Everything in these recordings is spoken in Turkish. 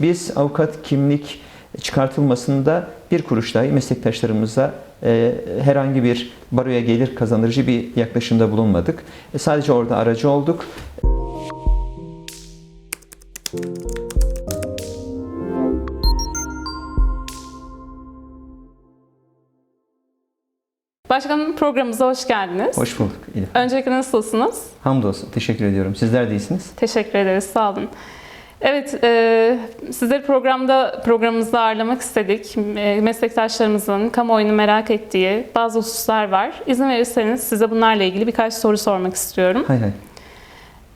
Biz avukat kimlik çıkartılmasında bir kuruş dahi meslektaşlarımıza e, herhangi bir baroya gelir kazandırıcı bir yaklaşımda bulunmadık. E, sadece orada aracı olduk. Başkanım programımıza hoş geldiniz. Hoş bulduk. Elif. Öncelikle nasılsınız? Hamdolsun. Teşekkür ediyorum. Sizler de iyisiniz. Teşekkür ederiz, sağ olun. Evet, e, sizleri programda programımızda ağırlamak istedik. E, meslektaşlarımızın kamuoyunu merak ettiği bazı hususlar var. İzin verirseniz size bunlarla ilgili birkaç soru sormak istiyorum. Hay hay.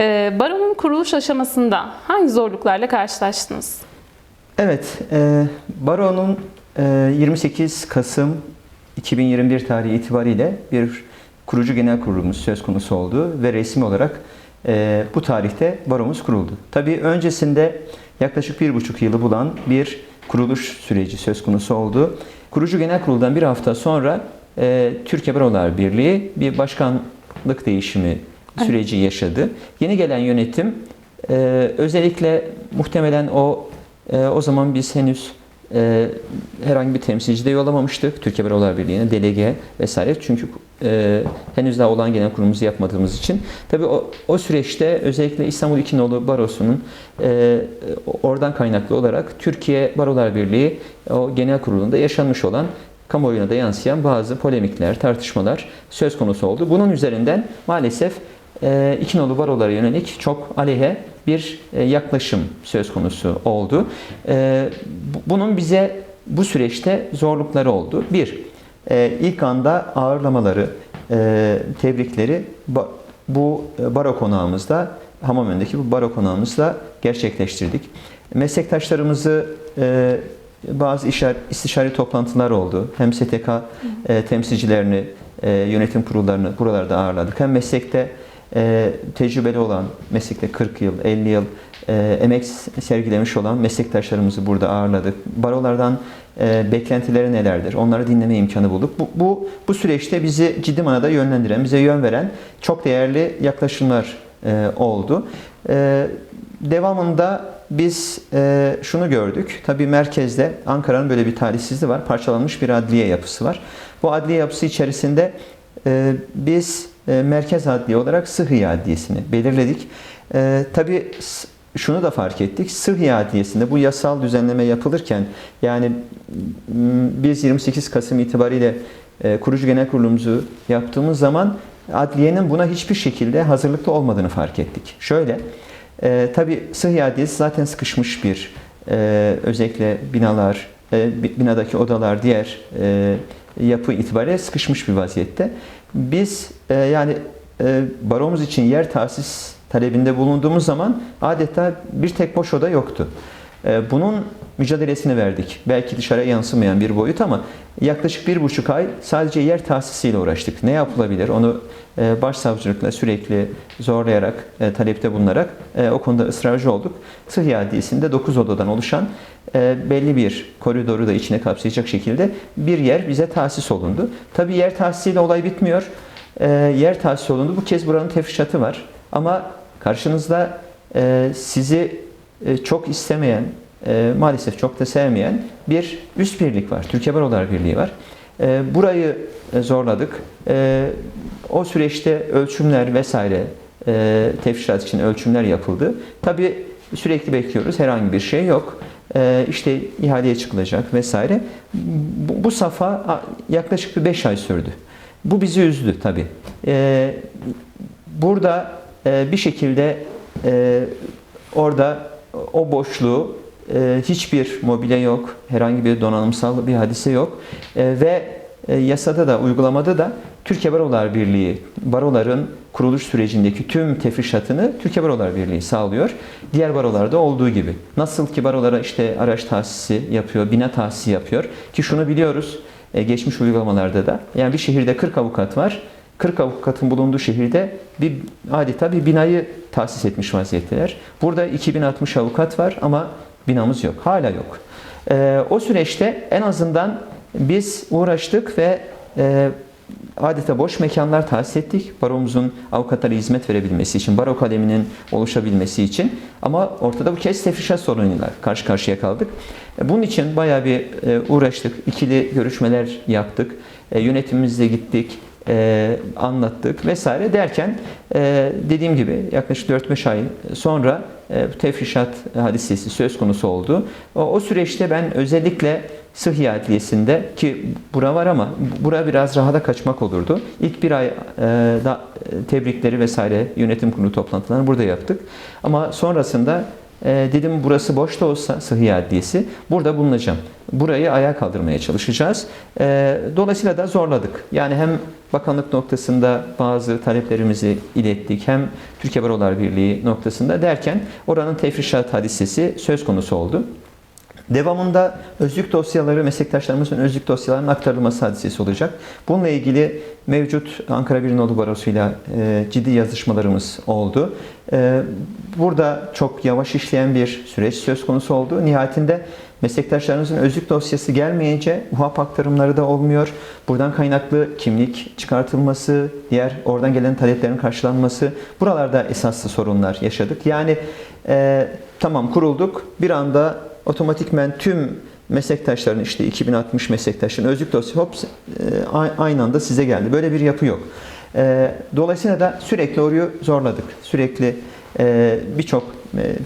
E, baronun kuruluş aşamasında hangi zorluklarla karşılaştınız? Evet, e, Baro'nun e, 28 Kasım 2021 tarihi itibariyle bir kurucu genel kurulumuz söz konusu oldu ve resmi olarak e, bu tarihte Baro'muz kuruldu. Tabii öncesinde yaklaşık bir buçuk yılı bulan bir kuruluş süreci söz konusu oldu. Kurucu genel kuruldan bir hafta sonra e, Türkiye Barolar Birliği bir başkanlık değişimi süreci yaşadı. Yeni gelen yönetim e, özellikle muhtemelen o e, o zaman biz henüz e, herhangi bir temsilci de yollamamıştık Türkiye Barolar Birliği'ne, delege vesaire. Çünkü e, henüz daha olan genel kurulumuzu yapmadığımız için. Tabii o, o süreçte özellikle İstanbul İkinoğlu Barosu'nun e, oradan kaynaklı olarak Türkiye Barolar Birliği o genel kurulunda yaşanmış olan kamuoyuna da yansıyan bazı polemikler, tartışmalar söz konusu oldu. Bunun üzerinden maalesef e, İkinoğlu barolara yönelik çok aleyhe bir e, yaklaşım söz konusu oldu. E, bu- bunun bize bu süreçte zorlukları oldu. Bir, e, ilk anda ağırlamaları, e, tebrikleri ba- bu e, baro konağımızda, Hamamönü'ndeki bu baro konağımızda gerçekleştirdik. Meslektaşlarımızı e, bazı işar, istişare toplantılar oldu. Hem STK e, temsilcilerini, e, yönetim kurullarını buralarda ağırladık. Hem meslekte e, tecrübeli olan, meslekte 40 yıl, 50 yıl e, emek sergilemiş olan meslektaşlarımızı burada ağırladık. Barolardan e, beklentileri nelerdir? Onları dinleme imkanı bulduk. Bu, bu, bu süreçte bizi ciddi manada yönlendiren, bize yön veren çok değerli yaklaşımlar e, oldu. E, devamında biz e, şunu gördük. Tabii merkezde Ankara'nın böyle bir talihsizliği var. Parçalanmış bir adliye yapısı var. Bu adliye yapısı içerisinde e, biz e, merkez adliye olarak Sıhhiye Adliyesi'ni belirledik. E, tabii şunu da fark ettik. Sıhhiye Adliyesi'nde bu yasal düzenleme yapılırken yani biz 28 Kasım itibariyle e, kurucu genel kurulumuzu yaptığımız zaman adliyenin buna hiçbir şekilde hazırlıklı olmadığını fark ettik. Şöyle, e, tabii Sıhhiye Adliyesi zaten sıkışmış bir e, özellikle binalar, e, bi- binadaki odalar, diğer e, yapı itibariyle sıkışmış bir vaziyette. Biz e, yani e, baromuz için yer tahsis talebinde bulunduğumuz zaman adeta bir tek boş oda yoktu. E, Bunun mücadelesini verdik. Belki dışarıya yansımayan bir boyut ama yaklaşık bir buçuk ay sadece yer tahsisiyle uğraştık. Ne yapılabilir? Onu e, başsavcılıkla sürekli zorlayarak, e, talepte bulunarak e, o konuda ısrarcı olduk. Sıhhiye Adliyesi'nde 9 odadan oluşan belli bir koridoru da içine kapsayacak şekilde bir yer bize tahsis olundu. Tabii yer tahsisiyle olay bitmiyor. Yer tahsis olundu. Bu kez buranın tefrişatı var. Ama karşınızda e, sizi e, çok istemeyen, e, maalesef çok da sevmeyen bir üst birlik var. Türkiye Barolar Birliği var. E, Burayı e, zorladık. E, O süreçte ölçümler vesaire e, tefrişat için ölçümler yapıldı. Tabii sürekli bekliyoruz. Herhangi bir şey yok. E, işte ihaleye çıkılacak vesaire. Bu, bu safa yaklaşık bir 5 ay sürdü. Bu bizi üzdü tabii. E, Burada e, bir şekilde e, orada o boşluğu e, hiçbir mobilya yok, herhangi bir donanımsal bir hadise yok E, ve e, yasada da uygulamada da Türkiye Barolar Birliği baroların kuruluş sürecindeki tüm tefrişatını Türkiye Barolar Birliği sağlıyor. Diğer barolarda olduğu gibi. Nasıl ki barolara işte araç tahsisi yapıyor, bina tahsisi yapıyor ki şunu biliyoruz geçmiş uygulamalarda da. Yani bir şehirde 40 avukat var. 40 avukatın bulunduğu şehirde bir adeta bir binayı tahsis etmiş vaziyetteler. Burada 2060 avukat var ama binamız yok. Hala yok. Ee, o süreçte en azından biz uğraştık ve e, adeta boş mekanlar tahsis ettik. Baromuzun avukatlara hizmet verebilmesi için, baro kaleminin oluşabilmesi için. Ama ortada bu kez tefrişat sorunuyla karşı karşıya kaldık. E, Bunun için bayağı bir e, uğraştık. İkili görüşmeler yaptık. E, Yönetimimizle gittik e, anlattık vesaire derken e, dediğim gibi yaklaşık 4-5 ay sonra e, tefrişat hadisesi söz konusu oldu. O, o süreçte ben özellikle Sıhhiye Adliyesi'nde ki bura var ama bura biraz rahata kaçmak olurdu. İlk bir ay e, da, e, tebrikleri vesaire yönetim kurulu toplantılarını burada yaptık. Ama sonrasında e, dedim burası boş da olsa Sıhhiye Adliyesi burada bulunacağım. Burayı ayağa kaldırmaya çalışacağız. E, dolayısıyla da zorladık. Yani hem bakanlık noktasında bazı taleplerimizi ilettik hem Türkiye Barolar Birliği noktasında derken oranın tefrişat hadisesi söz konusu oldu. Devamında özlük dosyaları, meslektaşlarımızın özlük dosyalarının aktarılması hadisesi olacak. Bununla ilgili mevcut Ankara Birinoğlu Barosu'yla e, ciddi yazışmalarımız oldu. E, burada çok yavaş işleyen bir süreç söz konusu oldu. Nihayetinde meslektaşlarımızın özlük dosyası gelmeyince UHAP aktarımları da olmuyor. Buradan kaynaklı kimlik çıkartılması, diğer oradan gelen taleplerin karşılanması buralarda esaslı sorunlar yaşadık. Yani e, tamam kurulduk bir anda otomatikmen tüm meslektaşların işte 2060 meslektaşların özlük dosyası hop e, aynı anda size geldi. Böyle bir yapı yok. E, Dolayısıyla da sürekli orayı zorladık. Sürekli e, birçok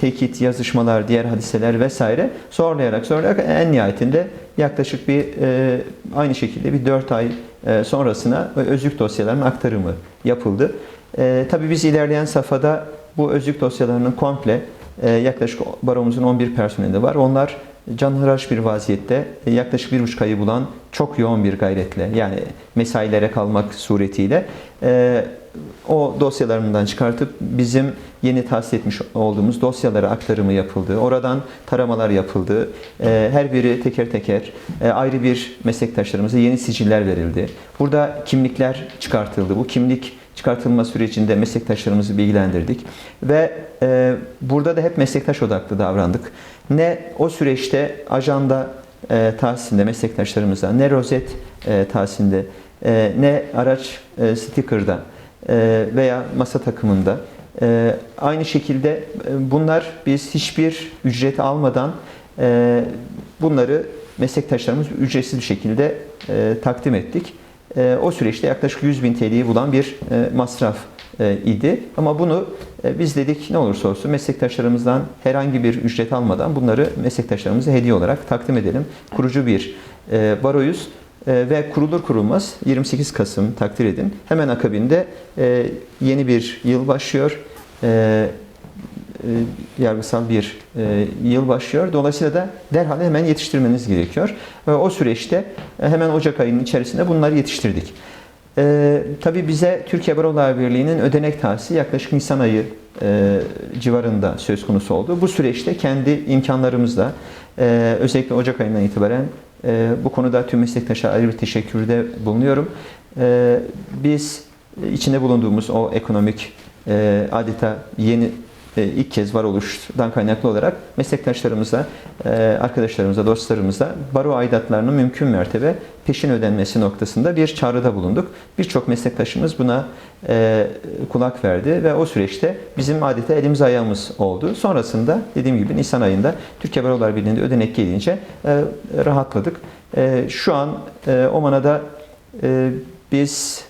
tekit, yazışmalar, diğer hadiseler vesaire zorlayarak zorlayarak en nihayetinde yaklaşık bir aynı şekilde bir 4 ay sonrasına özlük dosyalarının aktarımı yapıldı. Tabii biz ilerleyen safhada bu özlük dosyalarının komple yaklaşık baromuzun 11 personeli var. Onlar canhıraş bir vaziyette e, yaklaşık bir buçuk ayı bulan çok yoğun bir gayretle yani mesailere kalmak suretiyle e, o dosyalarından çıkartıp bizim yeni tahsis etmiş olduğumuz dosyalara aktarımı yapıldı. Oradan taramalar yapıldı. E, her biri teker teker ayrı bir meslektaşlarımıza yeni siciller verildi. Burada kimlikler çıkartıldı. Bu kimlik çıkartılma sürecinde meslektaşlarımızı bilgilendirdik ve e, burada da hep meslektaş odaklı davrandık. Ne o süreçte ajanda e, tahsisinde meslektaşlarımıza, ne rozet e, tahsisinde, e, ne araç e, sticker'da e, veya masa takımında e, aynı şekilde e, bunlar biz hiçbir ücret almadan e, bunları meslektaşlarımız ücretsiz bir şekilde e, takdim ettik. E, o süreçte yaklaşık 100 bin TL'yi bulan bir e, masraf e, idi. Ama bunu e, biz dedik ne olursa olsun meslektaşlarımızdan herhangi bir ücret almadan bunları meslektaşlarımıza hediye olarak takdim edelim. Kurucu bir e, baroyuz E, ve kurulur kurulmaz 28 Kasım takdir edin. Hemen akabinde e, yeni bir yıl başlıyor. E, yargısal bir e, yıl başlıyor. Dolayısıyla da derhal hemen yetiştirmeniz gerekiyor. O süreçte e, hemen Ocak ayının içerisinde bunları yetiştirdik. E, tabii bize Türkiye Barolar Birliği'nin ödenek tahsisi yaklaşık Nisan ayı e, civarında söz konusu oldu. Bu süreçte kendi imkanlarımızla e, özellikle Ocak ayından itibaren e, bu konuda tüm meslektaşlara ayrı bir teşekkürde bulunuyorum. E, biz içinde bulunduğumuz o ekonomik e, adeta yeni ilk kez varoluştan kaynaklı olarak meslektaşlarımıza, e, arkadaşlarımıza, dostlarımıza baro aidatlarının mümkün mertebe peşin ödenmesi noktasında bir çağrıda bulunduk. Birçok meslektaşımız buna e, kulak verdi ve o süreçte bizim adeta elimiz ayağımız oldu. Sonrasında dediğim gibi Nisan ayında Türkiye Barolar Birliği'nde ödenek gelince rahatladık. Şu an o manada biz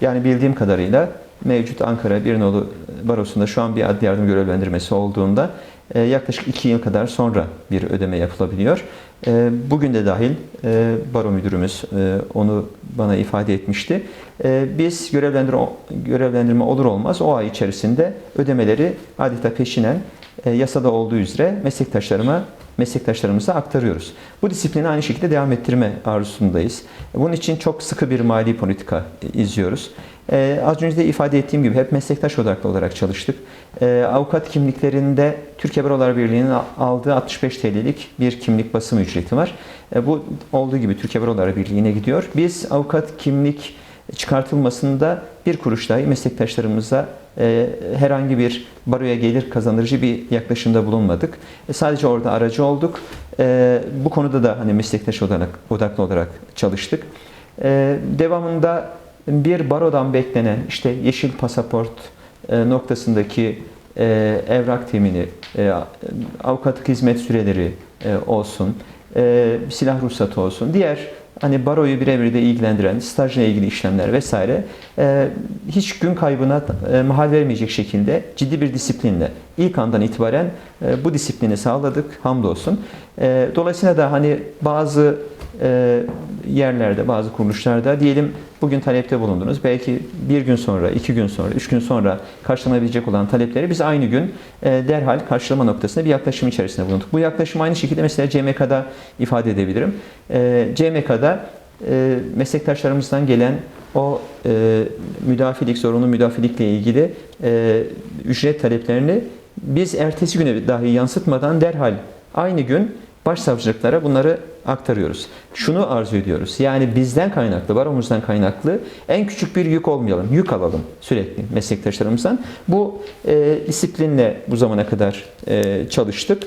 yani bildiğim kadarıyla mevcut Ankara Birnolu Barosu'nda şu an bir adli yardım görevlendirmesi olduğunda e, yaklaşık 2 yıl kadar sonra bir ödeme yapılabiliyor. E, bugün de dahil e, baro müdürümüz onu bana ifade etmişti. Biz görevlendirme, görevlendirme olur olmaz o ay içerisinde ödemeleri adeta peşinen yasada olduğu üzere meslektaşlarıma meslektaşlarımıza aktarıyoruz. Bu disiplini aynı şekilde devam ettirme arzusundayız. Bunun için çok sıkı bir mali politika izliyoruz. Ee, az önce de ifade ettiğim gibi hep meslektaş odaklı olarak çalıştık. Ee, avukat kimliklerinde Türkiye Barolar Birliği'nin aldığı 65 TL'lik bir kimlik basım ücreti var. Ee, bu olduğu gibi Türkiye Barolar Birliği'ne gidiyor. Biz avukat kimlik çıkartılmasında bir kuruş dahi meslektaşlarımıza e, herhangi bir baroya gelir kazandırıcı bir yaklaşımda bulunmadık. E, sadece orada aracı olduk. E, bu konuda da hani meslektaş odaklı olarak çalıştık. e, devamında bir barodan beklenen işte yeşil pasaport e, noktasındaki e, evrak temini, e, avukatlık hizmet süreleri olsun, silah ruhsatı olsun, diğer hani baroyu birebir de ilgilendiren stajla ilgili işlemler vesaire hiç gün kaybına mahal vermeyecek şekilde ciddi bir disiplinle ilk andan itibaren bu disiplini sağladık hamdolsun. Dolayısıyla da hani bazı yerlerde, bazı kuruluşlarda diyelim bugün talepte bulundunuz. Belki bir gün sonra, iki gün sonra, üç gün sonra karşılanabilecek olan talepleri biz aynı gün e, derhal karşılama noktasında bir yaklaşım içerisinde bulunduk. Bu yaklaşım aynı şekilde mesela CMK'da ifade edebilirim. E, CMK'da e, meslektaşlarımızdan gelen o e, müdafilik, zorunlu müdafilikle ilgili e, ücret taleplerini biz ertesi güne dahi yansıtmadan derhal aynı gün başsavcılıklara bunları aktarıyoruz. Şunu arzu ediyoruz. Yani bizden kaynaklı, baromuzdan kaynaklı en küçük bir yük olmayalım. Yük alalım sürekli meslektaşlarımızdan. Bu e, disiplinle bu zamana kadar e, çalıştık.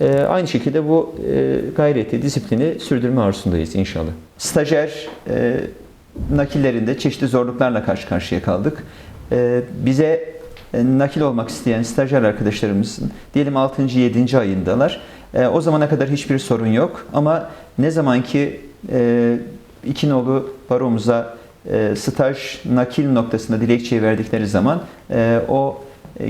E, aynı şekilde bu e, gayreti, disiplini sürdürme arzusundayız inşallah. Stajyer e, nakillerinde çeşitli zorluklarla karşı karşıya kaldık. E, bize e, nakil olmak isteyen stajyer arkadaşlarımızın diyelim 6. 7. ayındalar. E, o zamana kadar hiçbir sorun yok. Ama ne zaman ki e, iki nolu baromuza e, staj nakil noktasında dilekçeyi verdikleri zaman e, o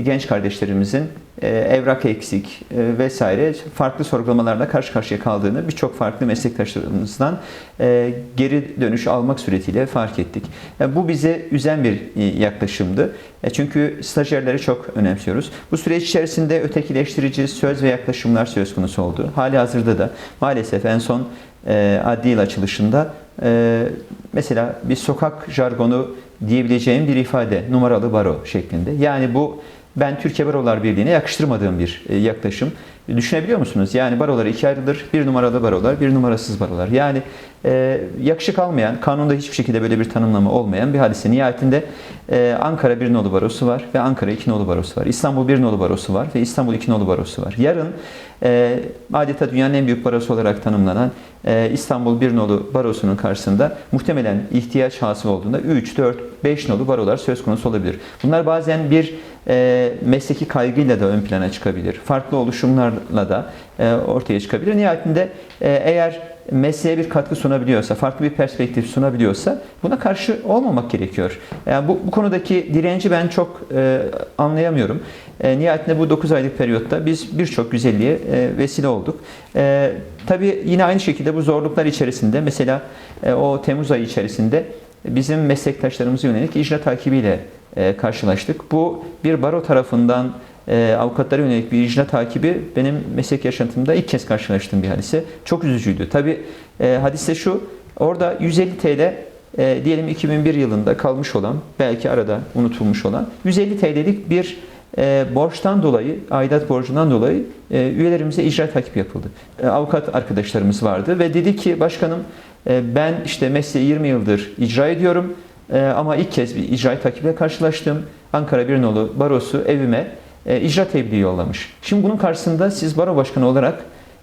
genç kardeşlerimizin e, evrak eksik e, vesaire farklı sorgulamalarla karşı karşıya kaldığını birçok farklı meslektaşlarımızdan e, geri dönüş almak suretiyle fark ettik. E, Bu bize üzen bir e, yaklaşımdı. E, Çünkü stajyerleri çok önemsiyoruz. Bu süreç içerisinde ötekileştirici söz ve yaklaşımlar söz konusu oldu. Hali hazırda da maalesef en son e, adli yıl açılışında e, mesela bir sokak jargonu diyebileceğim bir ifade numaralı baro şeklinde. Yani bu ben Türkiye Barolar Birliği'ne yakıştırmadığım bir e, yaklaşım. Düşünebiliyor musunuz? Yani barolar ikiye ayrılır. Bir numaralı barolar, bir numarasız barolar. Yani e, yakışık almayan, kanunda hiçbir şekilde böyle bir tanımlama olmayan bir hadise. Nihayetinde e, Ankara bir nolu barosu var ve Ankara iki nolu barosu var. İstanbul bir nolu barosu var ve İstanbul iki nolu barosu var. Yarın e, adeta dünyanın en büyük barosu olarak tanımlanan e, İstanbul bir nolu barosunun karşısında muhtemelen ihtiyaç hasıl olduğunda 3, 4, 5 nolu barolar söz konusu olabilir. Bunlar bazen bir e, mesleki kaygıyla da ön plana çıkabilir. Farklı oluşumlarla da e, ortaya çıkabilir. Nihayetinde e, eğer mesleğe bir katkı sunabiliyorsa, farklı bir perspektif sunabiliyorsa buna karşı olmamak gerekiyor. Yani bu, bu konudaki direnci ben çok e, anlayamıyorum. E, nihayetinde bu 9 aylık periyotta biz birçok güzelliğe e, vesile olduk. E, tabii yine aynı şekilde bu zorluklar içerisinde mesela e, o Temmuz ayı içerisinde bizim meslektaşlarımıza yönelik icra takibiyle e, karşılaştık. Bu bir baro tarafından e, avukatlara yönelik bir icra takibi benim meslek yaşantımda ilk kez karşılaştığım bir hadise. Çok üzücüydü. Tabi e, hadise şu, orada 150 TL e, diyelim 2001 yılında kalmış olan, belki arada unutulmuş olan 150 TL'lik bir e, borçtan dolayı, aidat borcundan dolayı e, üyelerimize icra takip yapıldı. E, avukat arkadaşlarımız vardı ve dedi ki başkanım e, ben işte mesleği 20 yıldır icra ediyorum e, ama ilk kez bir icra takiple karşılaştım. Ankara Bir Nolu Barosu evime e, icra tebliği yollamış. Şimdi bunun karşısında siz baro başkanı olarak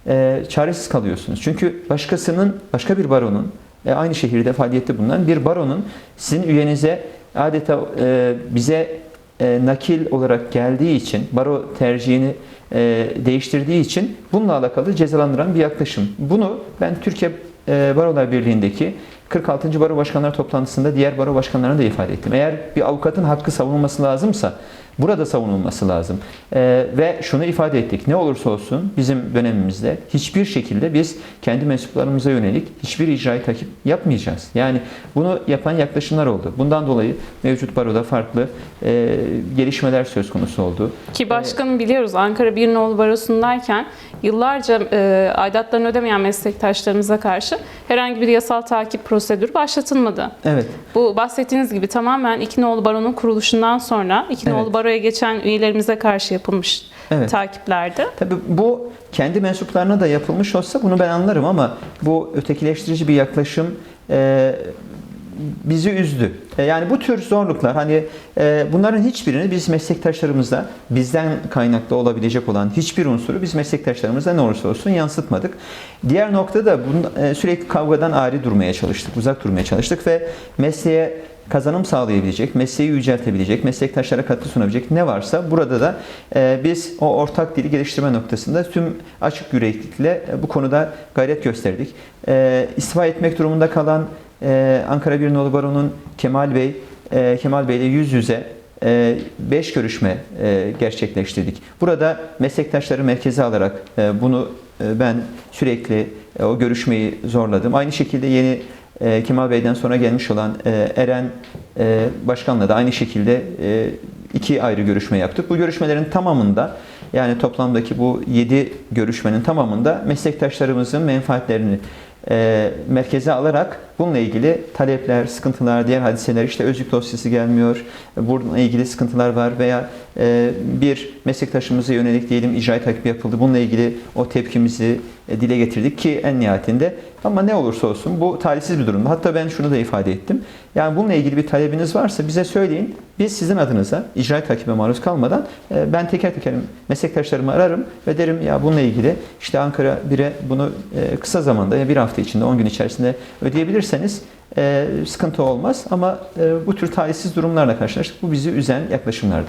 e, çaresiz kalıyorsunuz. Çünkü başkasının, başka bir baronun e, aynı şehirde faaliyette bulunan bir baronun sizin üyenize adeta e, bize e, nakil olarak geldiği için, baro tercihini e, değiştirdiği için bununla alakalı cezalandıran bir yaklaşım. Bunu ben Türkiye Barolar Birliği'ndeki 46. Baro Başkanlar toplantısında diğer baro başkanlarına da ifade ettim. Eğer bir avukatın hakkı savunulması lazımsa burada savunulması lazım. Ee, ve şunu ifade ettik. Ne olursa olsun bizim dönemimizde hiçbir şekilde biz kendi mensuplarımıza yönelik hiçbir icrayı takip yapmayacağız. Yani bunu yapan yaklaşımlar oldu. Bundan dolayı mevcut baroda farklı e, gelişmeler söz konusu oldu. Ki başkanım biliyoruz Ankara Bir Nolu Barosu'ndayken yıllarca e, aidatlarını ödemeyen meslektaşlarımıza karşı herhangi bir yasal takip prosedürü başlatılmadı. Evet. Bu bahsettiğiniz gibi tamamen İki Nolu Baro'nun kuruluşundan sonra İki Evet. Nolu Baro'ya geçen üyelerimize karşı yapılmış Evet. takiplerdi. Tabii bu kendi mensuplarına da yapılmış olsa bunu ben anlarım ama bu ötekileştirici bir yaklaşım e, bizi üzdü. E, Yani bu tür zorluklar hani e, bunların hiçbirini biz meslektaşlarımızda bizden kaynaklı olabilecek olan hiçbir unsuru biz meslektaşlarımızda ne olursa olsun yansıtmadık. Diğer noktada bun- e, sürekli kavgadan ayrı durmaya çalıştık, uzak durmaya çalıştık ve mesleğe kazanım sağlayabilecek, mesleği yüceltebilecek, meslektaşlara katkı sunabilecek ne varsa burada da e, biz o ortak dili geliştirme noktasında tüm açık yüreklilikle e, bu konuda gayret gösterdik. E, etmek durumunda kalan e, Ankara Bir Nolu Baro'nun Kemal Bey, Kemal Bey ile yüz yüze 5 görüşme gerçekleştirdik. Burada meslektaşları merkeze alarak bunu ben sürekli o görüşmeyi zorladım. Aynı şekilde yeni e, Kemal Bey'den sonra gelmiş olan e, Eren e, Başkan'la da aynı şekilde e, iki ayrı görüşme yaptık. Bu görüşmelerin tamamında yani toplamdaki bu 7 görüşmenin tamamında meslektaşlarımızın menfaatlerini e, merkeze alarak bununla ilgili talepler, sıkıntılar, diğer hadiseler işte özlük dosyası gelmiyor, bununla ilgili sıkıntılar var veya e, bir meslektaşımıza yönelik diyelim icra takibi yapıldı. Bununla ilgili o tepkimizi e, dile getirdik ki en nihayetinde ama ne olursa olsun bu talihsiz bir durumda. Hatta ben şunu da ifade ettim. Yani bununla ilgili bir talebiniz varsa bize söyleyin. Biz sizin adınıza icra takibe maruz kalmadan e, ben teker teker meslektaşlarımı ararım ve derim ya bununla ilgili işte Ankara 1'e bunu kısa zamanda ya bir hafta içinde 10 gün içerisinde ödeyebilirseniz e, sıkıntı olmaz. Ama e, bu tür talihsiz durumlarla karşılaştık. Bu bizi üzen yaklaşımlardı.